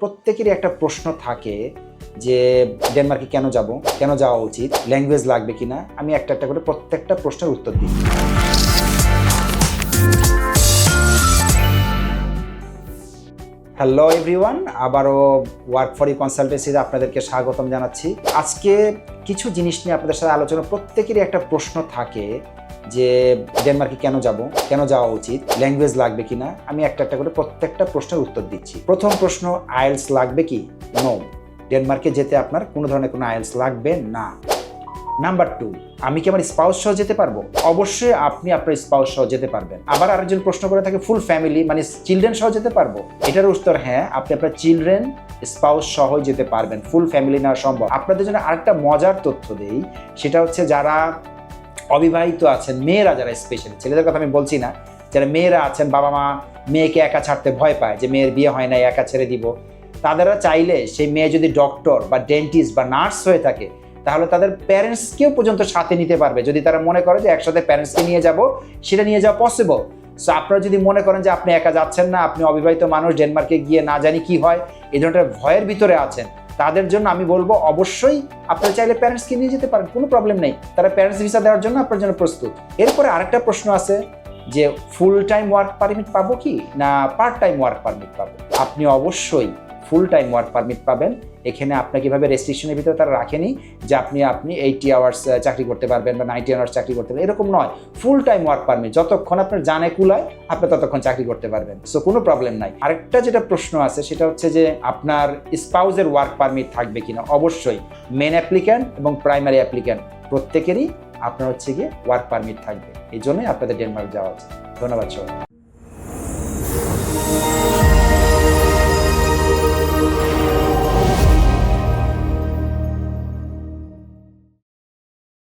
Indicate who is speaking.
Speaker 1: প্রত্যেকেরই একটা প্রশ্ন থাকে যে ডেনমার্কে কেন যাব? কেন যাওয়া উচিত? ল্যাঙ্গুয়েজ লাগবে কিনা? আমি একটা একটা করে প্রত্যেকটা প্রশ্নের উত্তর দিই। হ্যালো এভরিওয়ান আবারও ওয়ার্ক ফর ইউ কনসালটেন্সিতে আপনাদেরকে স্বাগতম জানাচ্ছি। আজকে কিছু জিনিস নিয়ে আপনাদের সাথে আলোচনা, প্রত্যেকেরই একটা প্রশ্ন থাকে যে ডেনমার্কে কেন যাব, কেন যাওয়া উচিত ল্যাঙ্গুয়েজ লাগবে কিনা, আমি একটা একটা করে প্রত্যেকটা প্রশ্নের উত্তর দিচ্ছি। প্রথম প্রশ্ন, আইএলস লাগবে কি? নো ডেনমার্কে যেতে আপনার কোনো ধরনের কোনো আইএলস লাগবে না। নাম্বার টু আমি কি আমার স্পাউস সহ যেতে পারব? অবশ্যই আপনি আপনার স্পাউস সহ যেতে পারবেন। আবার আরেকজন প্রশ্ন করে থাকে ফুল ফ্যামিলি মানে চিলড্রেন সহ যেতে পারব? এটার উত্তর হ্যাঁ আপনি আপনার চিলড্রেন স্পাউস সহ যেতে পারবেন। ফুল ফ্যামিলি নেওয়া সম্ভব। আপনাদের জন্য আরেকটা মজার তথ্য দেই, সেটা হচ্ছে যারা অবিবাহিত আছেন, মেয়েরা যারা স্পেশালি ছেলেদের কথা আমি বলছি না, যারা মেয়েরা আছেন, বাবা মা মেয়েকে একা ছাড়তে ভয় পায় যে মেয়ের বিয়ে হয় না একা ছেড়ে দিব তাদেরা চাইলে সেই মেয়ে যদি ডক্টর বা ডেন্টিস্ট বা নার্স হয়ে থাকে, তাহলে তাদের প্যারেন্টসকেও পর্যন্ত সাথে নিতে পারবে। যদি তারা মনে করে যে একসাথে প্যারেন্টসকে নিয়ে যাব, সেটা নিয়ে যাওয়া পসিবল সো আপনারা যদি মনে করেন যে আপনি একা যাচ্ছেন না, আপনি অবিবাহিত মানুষ ডেনমার্কে গিয়ে না জানি কি হয়, এই ধরনের ভয়ের ভিতরে আছেন তাদের জন্য আমি বলব, অবশ্যই আপনারা চাইলে প্যারেন্টসকে নিয়ে যেতে পারেন, কোনো প্রবলেম নেই। তারা প্যারেন্টস ভিসা দেওয়ার জন্য আপনার জন্য প্রস্তুত। এরপরে আরেকটা প্রশ্ন আছে যে ফুল টাইম ওয়ার্ক পারমিট পাবো কি? না পার্ট টাইম ওয়ার্ক পারমিট পাবো? আপনি অবশ্যই ফুল টাইম ওয়ার্ক পারমিট পাবেন। এখানে আপনাকে এভাবে রেস্ট্রিকশনের ভিতরে তারা রাখেনি যে আপনি আপনি এইটি আওয়ার্স চাকরি করতে পারবেন বা নাইনটি আওয়ার্স চাকরি করতে পারবেন। এরকম নয়। ফুল টাইম ওয়ার্ক পারমিট যতক্ষণ আপনার জানে কুলায়, আপনি ততক্ষণ চাকরি করতে পারবেন। সো কোনো প্রবলেম নাই। আরেকটা যেটা প্রশ্ন আছে, সেটা হচ্ছে যে আপনার স্পাউজের ওয়ার্ক পারমিট থাকবে কিনা? অবশ্যই। মেন অ্যাপ্লিক্যান্ট এবং প্রাইমারি অ্যাপ্লিক্যান্ট প্রত্যেকেরই আপনার হচ্ছে গিয়ে ওয়ার্ক পারমিট থাকবে। এই জন্যই আপনাদের ডেনমার্ক যাওয়া উচিত। ধন্যবাদ সবাই